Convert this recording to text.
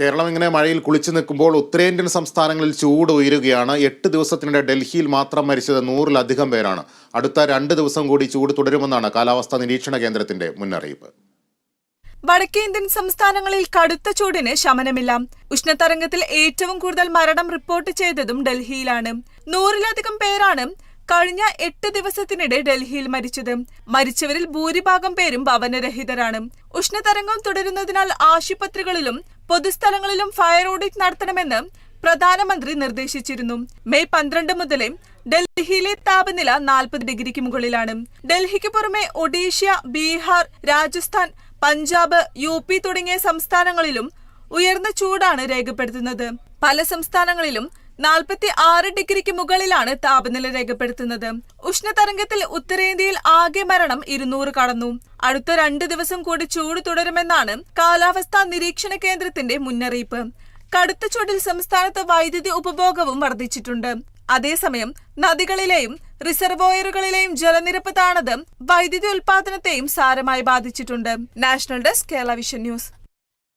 കേരളം ഇങ്ങനെ മഴയിൽ കുളിച്ചു നിൽക്കുമ്പോൾ ഉത്തരേന്ത്യൻ സംസ്ഥാനങ്ങളിൽ ചൂട് ഉയരുകയാണ്. എട്ട് ദിവസത്തിനിടെ ഡൽഹിയിൽ മാത്രം മരിച്ചത് നൂറിലധികം പേരാണ്. അടുത്ത രണ്ട് ദിവസം കൂടി ചൂട് തുടരുമെന്നാണ് കാലാവസ്ഥാ നിരീക്ഷണ കേന്ദ്രത്തിന്റെ മുന്നറിയിപ്പ്. വടക്കേ ഇന്ത്യൻ സംസ്ഥാനങ്ങളിൽ കടുത്ത ചൂടിന് ശമനമില്ല. ഉഷ്ണതരംഗത്തിൽ ഏറ്റവും കൂടുതൽ മരണം റിപ്പോർട്ട് ചെയ്തതും ഡൽഹിയിലാണ്. നൂറിലധികം പേരാണ് കഴിഞ്ഞ എട്ട് ദിവസത്തിനിടെ ഡൽഹിയിൽ മരിച്ചത്. മരിച്ചവരിൽ ഭൂരിഭാഗം പേരും ഭവനരഹിതരാണ്. ഉഷ്ണതരംഗം തുടരുന്നതിനാൽ ആശുപത്രികളിലും പൊതുസ്ഥലങ്ങളിലും ഫയർ ഓഡിറ്റ് നടത്തണമെന്ന് പ്രധാനമന്ത്രി നിർദ്ദേശിച്ചിരുന്നു. മെയ് പന്ത്രണ്ട് മുതലേ ഡൽഹിയിലെ താപനില നാൽപ്പത് ഡിഗ്രിക്ക് മുകളിലാണ്. ഡൽഹിക്ക് പുറമെ ഒഡീഷ ബീഹാർ രാജസ്ഥാൻ പഞ്ചാബ് യു പി തുടങ്ങിയ സംസ്ഥാനങ്ങളിലും ഉയർന്ന ചൂടാണ് രേഖപ്പെടുത്തുന്നത്. പല സംസ്ഥാനങ്ങളിലും നാൽപ്പത്തി ആറ് ഡിഗ്രിക്ക് മുകളിലാണ് താപനില രേഖപ്പെടുത്തുന്നത്. ഉഷ്ണതരംഗത്തിൽ ഉത്തരേന്ത്യയിൽ ആകെ മരണം ഇരുന്നൂറ് കടന്നു. അടുത്ത രണ്ട് ദിവസം കൂടി ചൂട് തുടരുമെന്നാണ് കാലാവസ്ഥാ നിരീക്ഷണ കേന്ദ്രത്തിന്റെ മുന്നറിയിപ്പ്. കടുത്ത ചൂടിൽ സംസ്ഥാനത്ത് വൈദ്യുതി ഉപഭോഗവും വർദ്ധിച്ചിട്ടുണ്ട്. അതേസമയം നദികളിലെയും റിസർവോയറുകളിലെയും ജലനിരപ്പ് താണത് വൈദ്യുതി ഉൽപാദനത്തെയും സാരമായി ബാധിച്ചിട്ടുണ്ട്. National desk Kerala vision news.